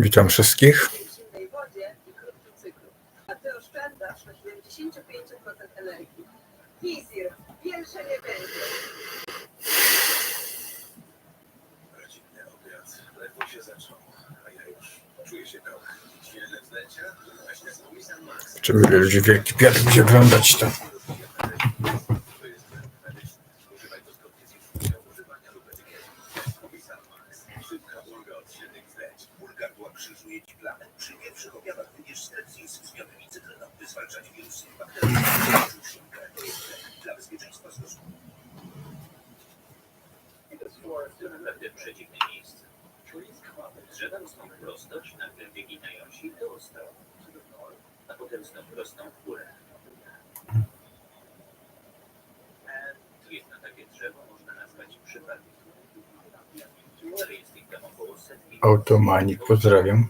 Witam wszystkich. w zimnej wodzie i krótkim cyklu. A ty oszczędzasz na 75% energii. Wizir, większe nie będzie. Rodzinny obiad ledwo się zaczął, a ja już czuję się pełny. Silne wzlęcia, właśnie z Nissan Max. Czy ludzi wielki piatr będzie oglądać? To To naprawdę przedziwne miejsce. Drzewa rosną prosto, czy nagle wyginają się prosto. A potem znów rosną w górę. Tu jedno takie drzewo można nazwać przypadkiem. Jest ich tam około setki. Automanik, pozdrawiam.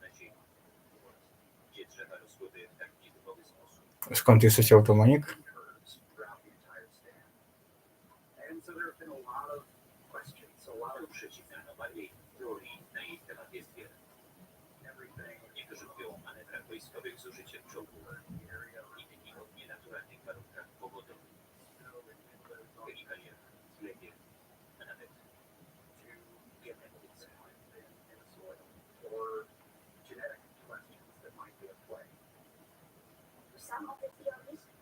Na ziemi, gdzie drzewa rosłyby w tak nietypowy sposób. Skąd jesteś automanik? Wojskowych z użyciem czołgów, inni o nienaturalnych warunkach pogodowych, chemikaliach, glebie, a nawet genetyce. Theories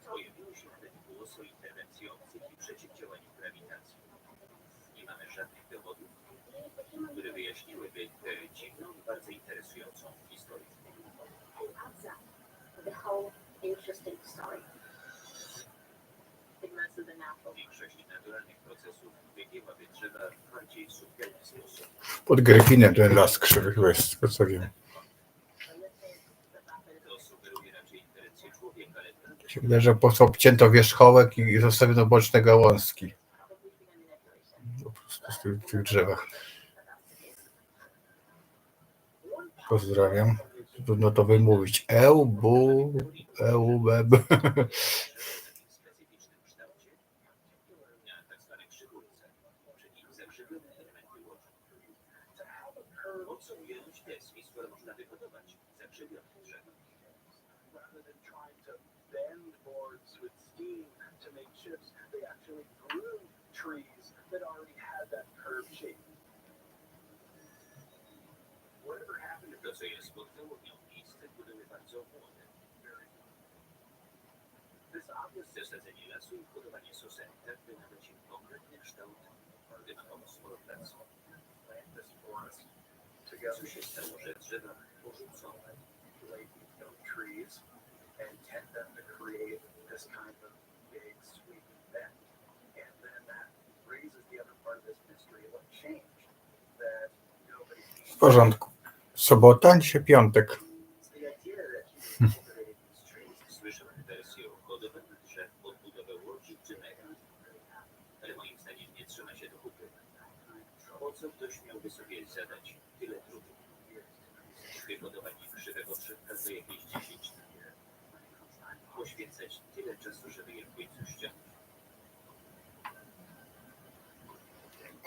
told Pojawiło się nawet głos o interwencji obcych i przeciwdziałaniu grawitacji. Nie mamy żadnych dowodów, które wyjaśniłyby tę dziwną i bardzo interesującą historię. The whole interesting story. Większość naturalnych procesów wygięłaby drzewa w bardziej subtelny sposób. Pod Gryfinem ten las krzywych jest, z tego co wiem. To sugeruje raczej interwencję człowieka, ale prawda Się wydaje, że po prostu obcięto wierzchołek i zostawiono boczne gałązki. Po prostu w tych, tych drzewach. Pozdrawiam. Trudno to wymówić. Eubu, eubeb. Facebook, you know, each stick with it on that you have to put it on your social network and then you can to the next step. And then I'm also going to plan this for us. Trees, and tend them to create this kind of big sweep event. And then that raises the other part of this mystery what changed Sobota, dzisiaj piątek. the idea that you cultivated these trees Słyszałem wersję o hodowaniu drzew pod budowę łodzi czy mega. Ale moim zdaniem nie trzyma się do kupy. Po co ktoś miałby sobie zadać tyle trudu? Wyhodowanie krzywego drzewka za jakieś 10 lat. Poświęcać tyle czasu, żeby je w końcu ściągnąć.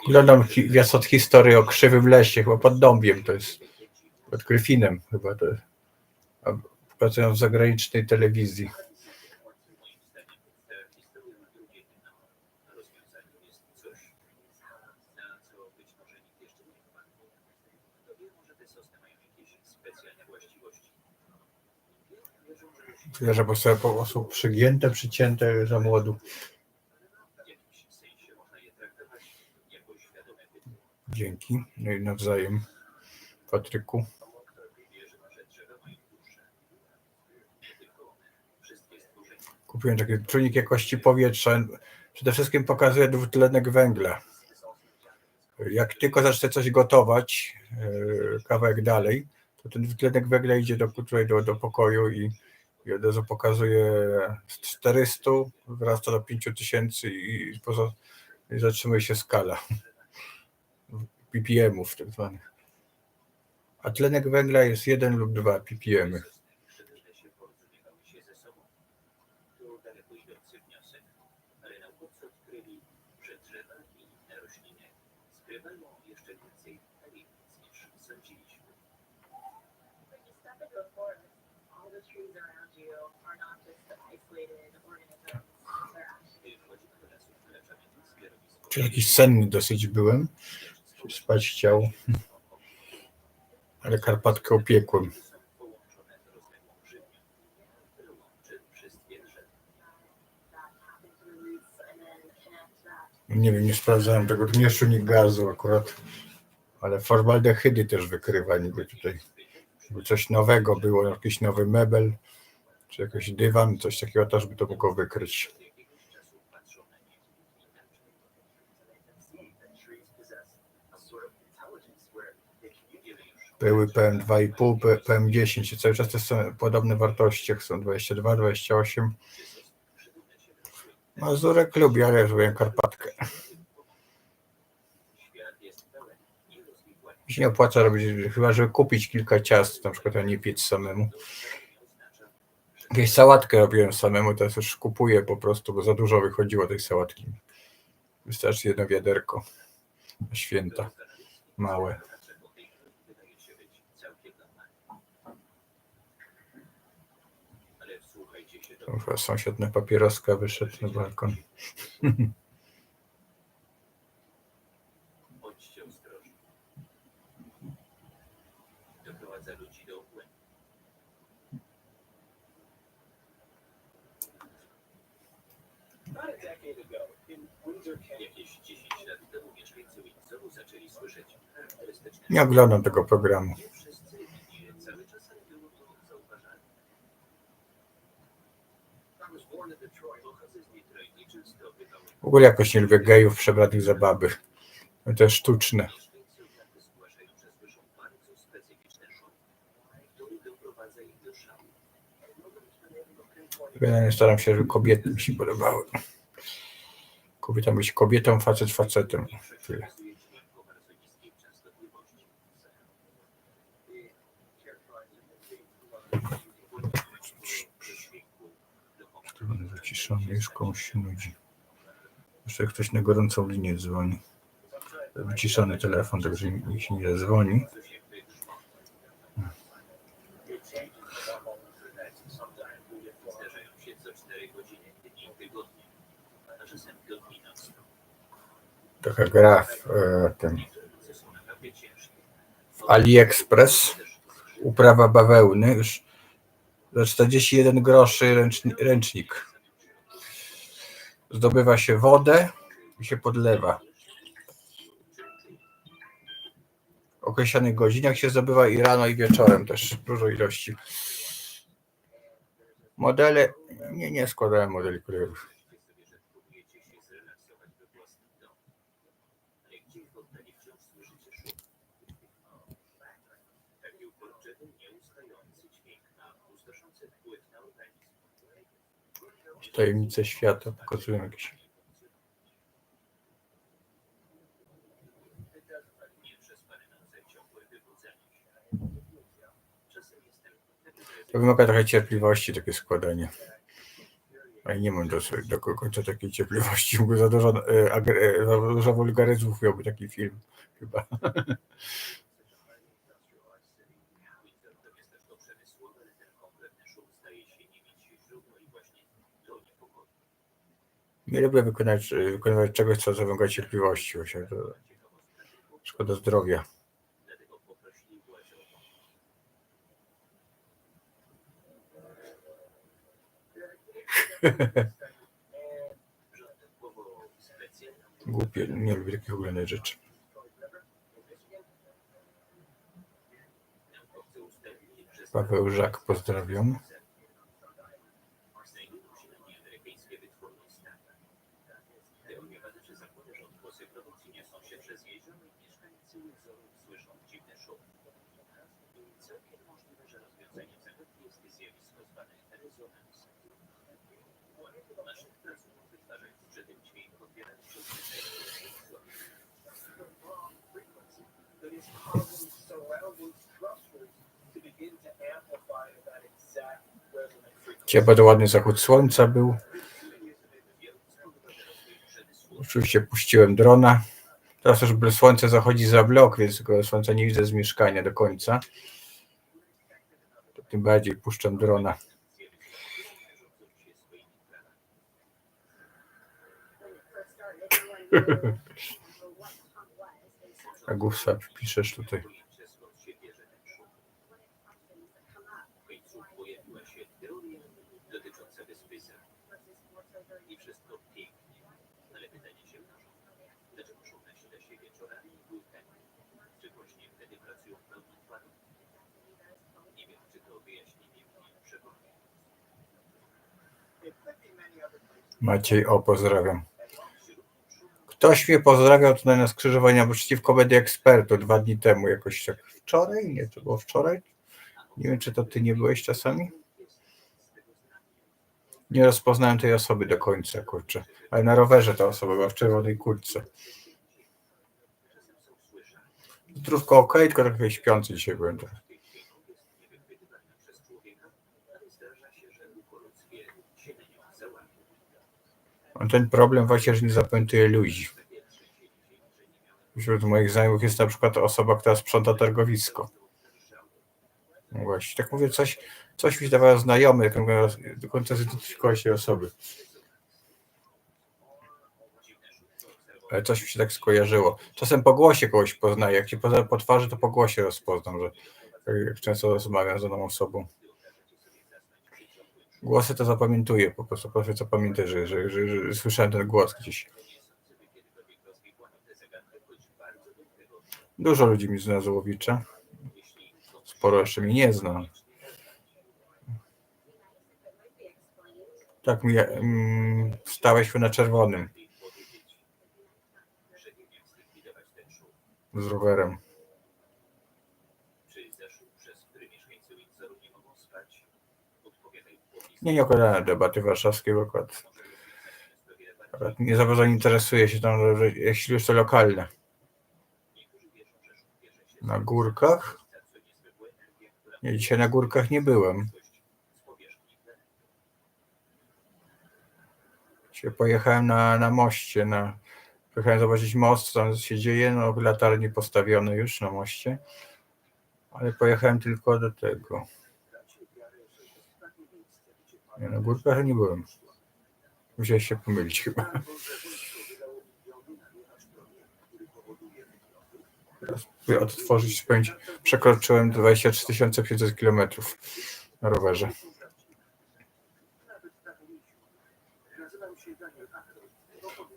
Oglądam od historii o krzywym lesie, chyba pod Dąbiem to jest. Pod Gryfinem chyba to Pracują w zagranicznej telewizji. Wierzę, bo sobie po prostu przygięte, przycięte za młodu. Dzięki. No i nawzajem. Patryku. Wierzę, że drzewa mają duszę. Nie tylko one. Wszystkie Kupiłem taki czujnik jakości powietrza. Przede wszystkim pokazuje dwutlenek węgla. Jak tylko zacznę coś gotować, e, kawałek dalej, to ten dwutlenek węgla idzie do, tutaj do, do pokoju i, od razu pokazuje z 400, wrasta do 5000 i, poza, i zatrzymuje się skala ppm-ów tak zwanych. A tlenek węgla jest 1 lub 2 ppm. Przedlesie Czy jakiś senny dosyć byłem, spać chciał, ale Karpatkę opiekłem. Nie wiem, nie sprawdzałem tego dmieszu, ni gazu akurat, ale formaldehydy też wykrywa niby tutaj. Jakby coś nowego było, jakiś nowy mebel, czy jakiś dywan, coś takiego też by to mogło wykryć. Były PM2,5, P- PM10 i cały czas te są podobne wartości, jak są 22, 28. przytulne się do roślin. Mazurek lubi, ale ja lubię Karpatkę. Mi się nie opłaca robić, chyba żeby kupić kilka ciast, na przykład, a nie piec samemu. Jakieś sałatkę robiłem samemu, teraz już kupuję po prostu, bo za dużo wychodziło tej sałatki. Wystarczy jedno wiaderko na święta, małe. Chyba sąsiad na papieroska wyszedł na balkon. Bądźcie ostrożni. Doprowadza ludzi do obłędu. About a decade ago, in Windsor, Canada, Jakieś 10 lat temu mieszkańcy Windsoru zaczęli słyszeć charakterystyczne Nie oglądam tego programu. Nie wszyscy widzieli je cały czas, ale było to zauważalne. I was born in Detroit. Pochodzę z Detroit i często bywałem W ogóle jakoś nie lubię gejów przebranych za baby. To też sztuczne. Mieszkańcy jednak zgłaszają, że słyszą bardzo specyficzne szumy, który doprowadza ich do szału. Generalnie staram się, żeby kobiety mi się podobały. Kobieta być kobietą, facet facetem. Tyle. Wyciszony, już komuś się nudzi. Jeszcze ktoś na gorącą linię dzwoni. Wyciszony telefon, także się nie dzwoni. Zdarzają się co 4 godziny dni tygodnie, a czasem dni non stop. Taka gra w e, tym w AliExpress. Uprawa bawełny. Już za 41 groszy ręczni- ręcznik. Zdobywa się wodę i się podlewa. W określonych godzinach się zdobywa i rano i wieczorem też dużo ilości. Modele, nie, nie składałem modeli kolejowych. Myślcie sobie, że próbujecie się zrelaksować we własnym domu. Ale gdzieś w oddali wciąż słyszycie szum. Taki uporczywy, nieustający dźwięk ma pustoszący wpływ na organizm. Tajemnice świata pokazują jakieś. To wymaga trochę cierpliwości takie składanie. A ja nie mam do, do końca takiej cierpliwości, bo za dużo, e, za dużo wulgaryzmów miałby taki film chyba. Ale nie lubię wykonać, e, wykonywać czegoś, co wymaga cierpliwości. Szkoda zdrowia. Głupie, nie lubię takich ogólnych rzeczy. Paweł Żak pozdrawiam. Dzisiaj bardzo ładny zachód słońca był. Oczywiście puściłem drona. Teraz już słońce zachodzi za blok, więc tego słońca nie widzę z mieszkania do końca. Tym bardziej puszczam drona. A Gusa piszesz tutaj. skąd się bierze ten szum. W końcu pojawiła się teoria dotycząca wyspy Zar. I wszystko pięknie. Ale pytanie się mnożą. Dlaczego szum nasila się wieczorami i górkami? Czy właśnie wtedy pracują w pełnym padu? Nie wiem, czy to wyjaśnienie mnie przekonuje. It could be many other places. Maciej, o, pozdrawiam. Ktoś mnie pozdrawiał tutaj na skrzyżowaniu przeciwko Media Ekspertu dwa dni temu, jakoś tak wczoraj? Nie, to było wczoraj? Nie wiem, czy to ty nie byłeś czasami? Nie rozpoznałem tej osoby do końca, kurczę. Ale na rowerze ta osoba była w czerwonej kurtce. Zdrówko ok, tylko trochę śpiący dzisiaj byłem. trochę. jest niewychwytywana przez człowieka, ale zdarza się, że ucho ludzkie się na nią załamie. Mam ten problem właśnie, że nie zapamiętuję ludzi. Wśród moich znajomych jest na przykład osoba, która sprząta targowisko. No właśnie, tak mówię, coś, coś mi się dawało znajomy, do końca zidentyfikować tej osoby. Ale coś mi się tak skojarzyło. Czasem po głosie kogoś poznaję. Jak ci poznam po twarzy, to po głosie rozpoznam, że jak często rozmawiam z daną osobą. Głosy to zapamiętuję, po prostu proszę zapamiętać, że, że, że, że słyszałem ten głos gdzieś. Dużo ludzi mi zna Złowicza. Sporo jeszcze mnie nie zna. Tak mi mm, stałeś na czerwonym z rowerem. Czy zaszł, przez który mieszkańcy Windsoru nie mogą spać? Odpowiadaj Nie, nie oglądałem debaty warszawskiej, akurat, akurat nie za bardzo interesuje się tam, jeśli już to lokalne. Na górkach? Nie, dzisiaj na górkach nie byłem. Dzisiaj pojechałem na, na moście, na, pojechałem zobaczyć most, co tam się dzieje, no latarnie postawione już na moście, ale pojechałem tylko do tego. Nie, na górkach nie byłem. Musiałeś się pomylić chyba. Próbuję odtworzyć pamięć. Przekroczyłem 23 500 km na rowerze.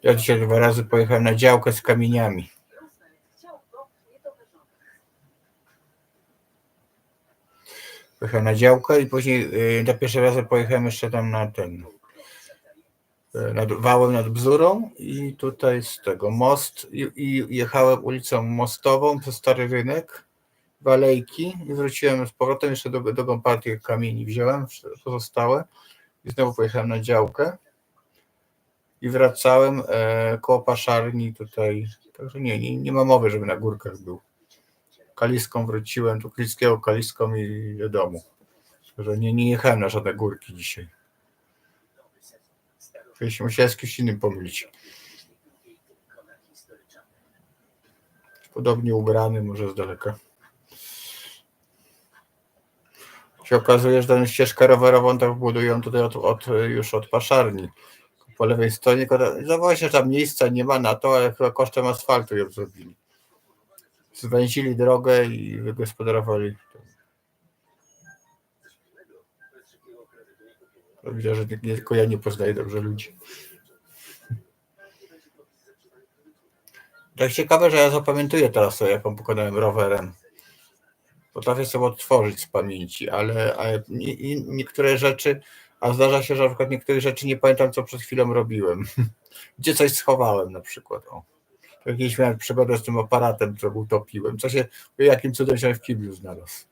Ja dzisiaj dwa razy pojechałem na działkę z kamieniami. Chciał go nie do wyrządu. Pojechałem na działkę i później na pierwszy raz pojechałem jeszcze tam na ten. yy, Nad wałem nad Bzurą i tutaj z tego most i, i jechałem ulicą mostową przez Stary Rynek, w alejki i wróciłem z powrotem jeszcze do, drugą partię kamieni wziąłem, pozostałe i znowu pojechałem na działkę i wracałem e, koło paszarni tutaj, także nie, nie, nie ma mowy, żeby na górkach był. Kaliską wróciłem, tu Klickiego Kaliską i do domu. Że nie, nie jechałem na żadne górki dzisiaj. Jeśli musiałem z kimś innym pomylić. Podobnie ubrany, może z daleka. Się okazuje, że tę ścieżkę rowerową tak budują tutaj od, od, już od paszarni. Po lewej stronie, no właśnie, że tam miejsca nie ma na to, ale chyba kosztem asfaltu ją zrobili. Zwęzili drogę i wygospodarowali. Widzę, że nie, tylko ja nie poznaję dobrze ludzi. Tak ciekawe, że ja zapamiętuję teraz sobie, jaką pokonałem rowerem. Potrafię sobie odtworzyć z pamięci, ale, ale nie, nie, niektóre rzeczy, a zdarza się, że na przykład niektórych rzeczy nie pamiętam, co przed chwilą robiłem. Gdzie coś schowałem na przykład. O. Jakieś miałem przygodę z tym aparatem, który utopiłem. Co się, jakim cudem się w kiblu znalazł.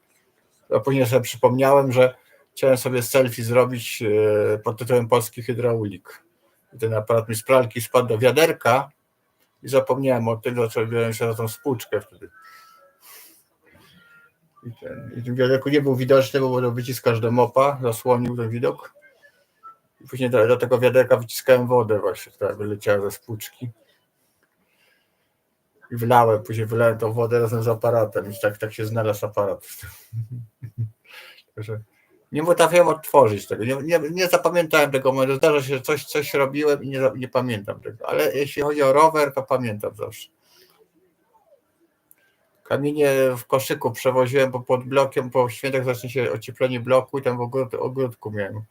A później sobie przypomniałem, że chciałem sobie selfie zrobić e, pod tytułem Polski Hydraulik. I ten aparat mi z pralki spadł do wiaderka i zapomniałem o tym, zacząłem się na tą spłuczkę wtedy. I, ten, I tym wiaderku nie był widoczny, bo był wyciskasz do mopa, zasłonił ten widok. I później do, do tego wiaderka wyciskałem wodę właśnie, która wyleciała ze spłuczki. I wlałem, później wylałem tą wodę razem z aparatem. I tak, tak się znalazł aparat. Także nie potrafiłem odtworzyć tego. Nie, nie, nie zapamiętałem tego momentu. Zdarza się, że coś, coś robiłem i nie, nie pamiętam tego. Ale jeśli chodzi o rower, to pamiętam zawsze. Kamienie w koszyku przewoziłem, bo pod blokiem, po świętach zacznie się ocieplenie bloku i tam w ogród, ogródku miałem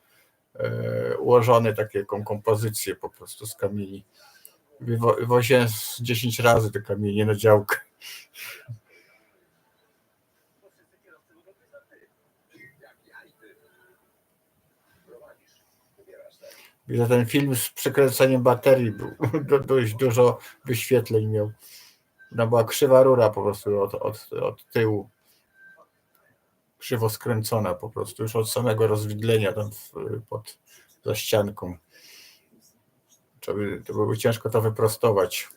e, ułożone takie taką kompozycję po prostu z kamieni. Z 10 razy te kamienie na działkę. I za ten film z przekręcaniem baterii był do, dość dużo wyświetleń miał. Ona była krzywa rura po prostu od, od, od tyłu. Krzywo skręcona po prostu, już od samego rozwidlenia tam w, pod za ścianką. Trzeba by, to byłoby ciężko to wyprostować.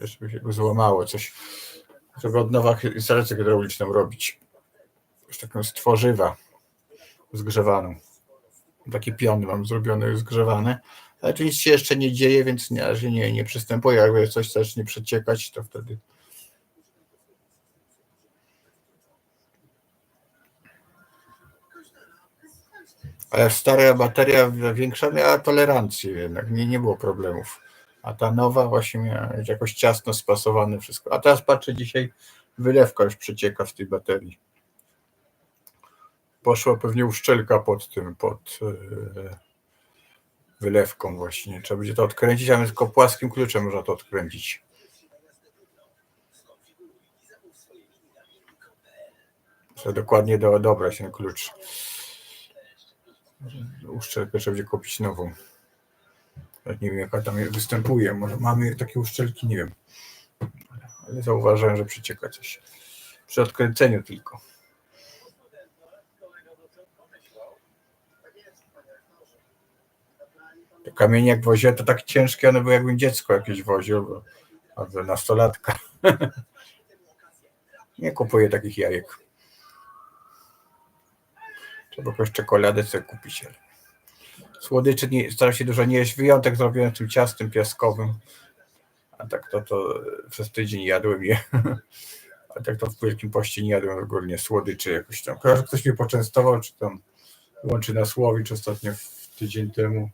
Jeszcze by się go złamało coś. Trzeba od nowa instalację hydrauliczną robić. Już taką z tworzywa zgrzewaną takie piony mam zrobione, już zgrzewane. Ale tu nic się jeszcze nie dzieje, więc nie, nie, nie przystępuję. Jakby coś zacznie przeciekać, to wtedy. Ale stara bateria większa miała tolerancję jednak, nie, nie było problemów. A ta nowa właśnie miała jakoś ciasno spasowane wszystko. A teraz patrzę dzisiaj, wylewka już przecieka z tej baterii. Poszła pewnie uszczelka pod tym, pod e, wylewką właśnie. Trzeba będzie to odkręcić, a tylko płaskim kluczem można to odkręcić. Trzeba dokładnie do, dobrać ten klucz. Uszczelkę trzeba będzie kupić nową. Nie wiem jaka tam występuje. Może mamy takie uszczelki, nie wiem. Ale zauważyłem, że przecieka coś. Przy odkręceniu tylko. Te kamienie jak woziłem, to tak ciężkie, one były jakbym dziecko jakieś woził, bo- albo nastolatka. Nie kupuję takich jajek. Trzeba jakąś czekoladę sobie kupić. Słodyczy nie, staram się dużo nie jeść. Wyjątek zrobiłem tym ciastem piaskowym. A tak to, to przez tydzień jadłem je. A tak to w Wielkim Poście nie jadłem ogólnie słodyczy jakoś tam. Chyba, że ktoś mnie poczęstował, czy tam łączy na Słowicz ostatnio w tydzień temu.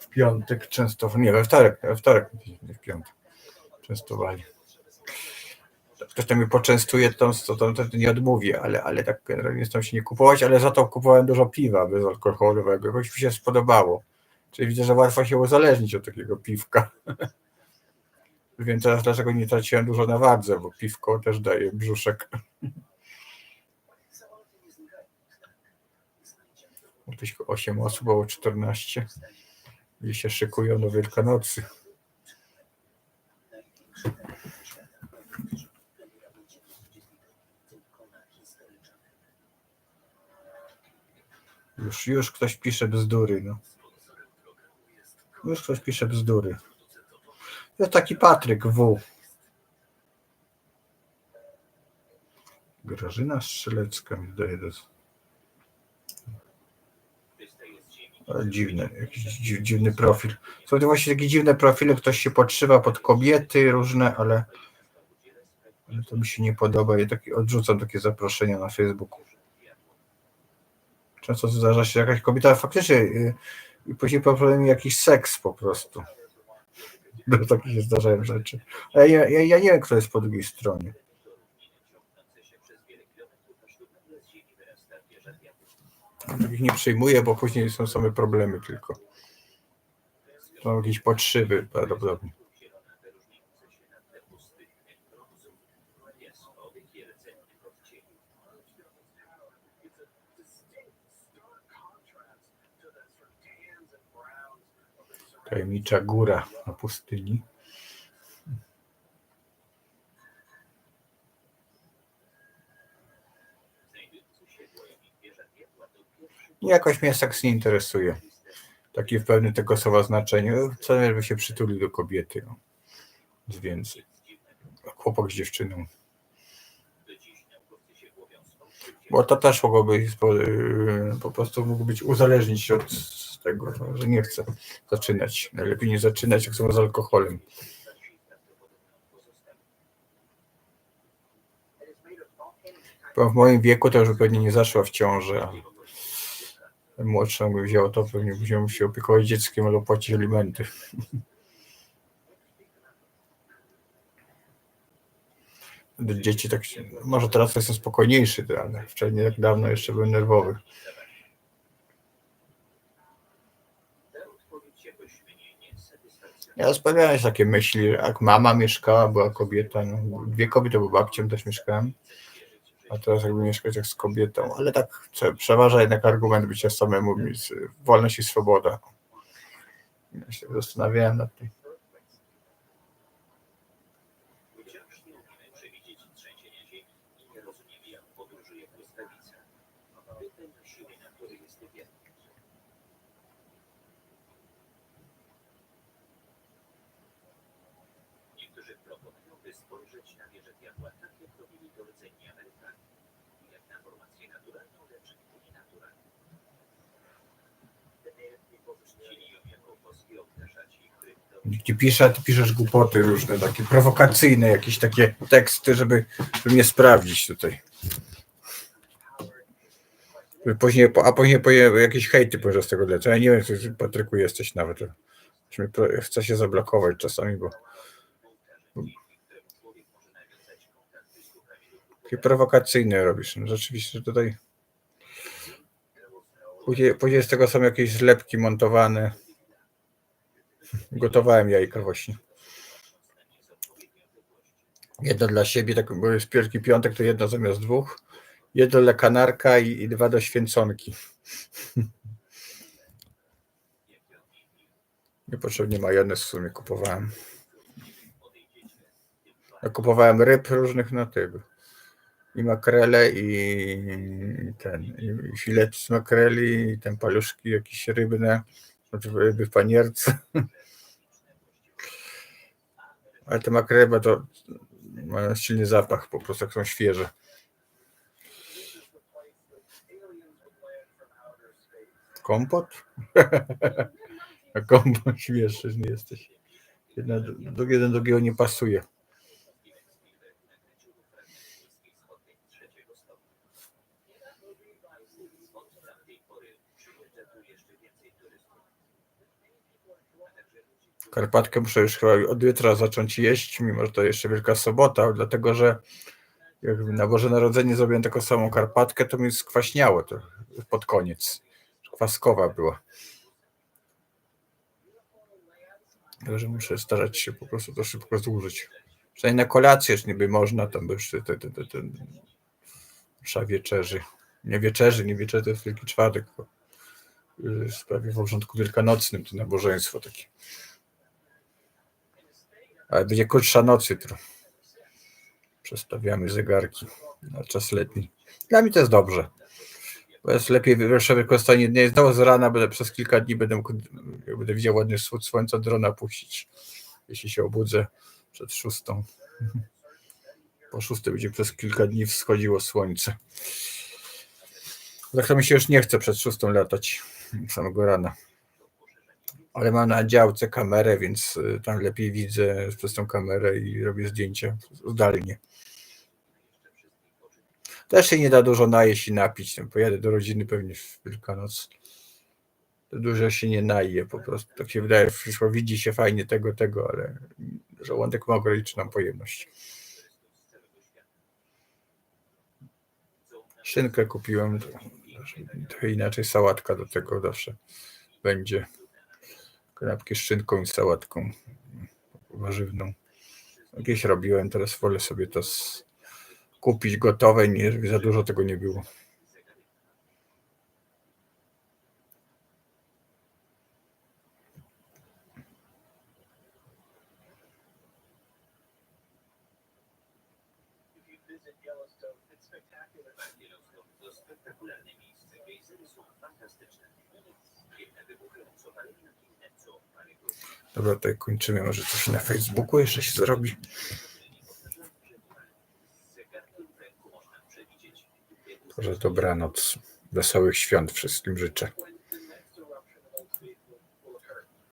W piątek często, nie, we wtorek, we wtorek, nie w piątek. Częstowali. Ktoś tam mnie poczęstuje, to, to, to, to nie odmówię, ale, ale tak generalnie staram się nie kupować, ale za to kupowałem dużo piwa bezalkoholowego. Jakoś mi się spodobało. Czyli widzę, że łatwo się uzależnić od takiego piwka. Wiem teraz, dlaczego nie traciłem dużo na wadze, bo piwko też daje brzuszek. Jakieś 8 osób, było 14. I się szykują do Wielkanocy. Już, już ktoś pisze bzdury, no. Już ktoś pisze bzdury. To jest taki Patryk W. Grażyna Strzelecka mi zdaje do... Ale dziwne, jakiś dzi- dziwny profil. Są to właśnie takie dziwne profile, ktoś się podszywa pod kobiety różne, ale, ale to mi się nie podoba. Ja taki, odrzucam takie zaproszenia na Facebooku. Często zdarza się jakaś kobieta, faktycznie yy, i później mi jakiś seks po prostu. Do takich się zdarzają rzeczy. Ale ja, ja, ja nie wiem, kto jest po drugiej stronie. Takich nie przyjmuję, bo później są same problemy tylko. Są jakieś podszywy prawdopodobnie. Tajemnicza góra na pustyni. Jakoś mnie seks nie interesuje. Taki w pewnym tego słowa znaczeniu. Co by się przytulił do kobiety. No. Nic. Chłopak z dziewczyną. Bo to też mogłoby po prostu mógł być uzależnić się od tego, że nie chce zaczynać. Najlepiej nie zaczynać jak są z alkoholem. Bo w moim wieku to już pewnie nie zaszła w ciąży. a Młodszą by wzięło to, pewnie musiał się opiekować dzieckiem albo płacić alimenty. Dzieci tak może teraz jestem spokojniejszy, ale wczoraj nie tak dawno jeszcze byłem nerwowy. Ja spełniałem takie myśli, jak mama mieszkała, była kobieta, no, dwie kobiety, bo babcią też mieszkałem, a teraz jakby mieszkać jak z kobietą, ale tak prze- przeważa jednak argument bycia samemu, wolność i swoboda. Ja się zastanawiałem nad tym. Proponują, by spojrzeć na wieżę diabła tak, jak robili to rdzenni Amerykanie. Jak na formację naturalną, lecz nie naturalną. Czcili ją jako boski obdarzaci, których do Nikt ci pisze, ty piszesz głupoty różne, takie prowokacyjne, jakieś takie teksty, żeby, żeby mnie sprawdzić tutaj. Później, a później po, jakieś hejty pójdzie z tego lecą. Ja nie wiem, czy Patryku jesteś nawet. Chce się zablokować czasami, bo takie prowokacyjne robisz. No, rzeczywiście tutaj później, później z tego są jakieś zlepki montowane. Gotowałem jajka właśnie. Jedno dla siebie, tak bo jest Wielki Piątek, to jedno zamiast dwóch. Jedno dla kanarka i, i dwa do święconki. Niepotrzebnie majonez w sumie kupowałem. Ja kupowałem ryb różnych na tego. I makrele, i ten, i filet z makreli, i ten paluszki jakieś rybne, znaczy ryby w panierce. Ale te makrele to mają silny zapach, po prostu jak są świeże. Kompot? Kompot śmieszny jesteś. Jedna, jeden drugiego nie pasuje. Karpatkę muszę już chyba od jutra zacząć jeść, mimo że to jeszcze Wielka Sobota, dlatego że jak na Boże Narodzenie zrobiłem taką samą karpatkę, to mi skwaśniało to pod koniec. Kwaskowa była. Także muszę starać się po prostu to szybko zużyć. Przynajmniej na kolację już niby można, tam by jeszcze te, te, te, te msza wieczerzy. Nie wieczerzy, nie wieczerzy, to jest Wielki Czwartek. tylko, y, W sprawie w obrządku wielkanocnym, to nabożeństwo takie. Ale będzie krótsza noc jutro. Przestawiamy zegarki na czas letni. Dla mnie to jest dobrze. Bo jest lepiej lepsze wykorzystanie dnia. Znowu z rana będę przez kilka dni będę, będę widział ładny wschód słońca, drona puścić. Jeśli się obudzę przed szóstą. Po szóstej będzie przez kilka dni wschodziło słońce. To mi się już nie chce przed szóstą latać samego rana. Ale mam na działce kamerę, więc y, tam lepiej widzę przez tą kamerę i robię zdjęcia zdalnie. Też się nie da dużo najeść i napić. Pojadę do rodziny pewnie w Wielkanoc. Dużo się nie naje po prostu. Tak się wydaje, wszystko widzi się fajnie tego, tego, ale żołądek ma ograniczoną pojemność. Szynkę kupiłem, trochę inaczej sałatka do tego zawsze będzie. Kanapki z szynką i sałatką warzywną. Jakieś robiłem, teraz wolę sobie to z... kupić gotowe, nie, za dużo tego nie było. Dobra, tutaj kończymy. Może coś na Facebooku jeszcze się zrobi. Może dobranoc. Wesołych świąt wszystkim życzę.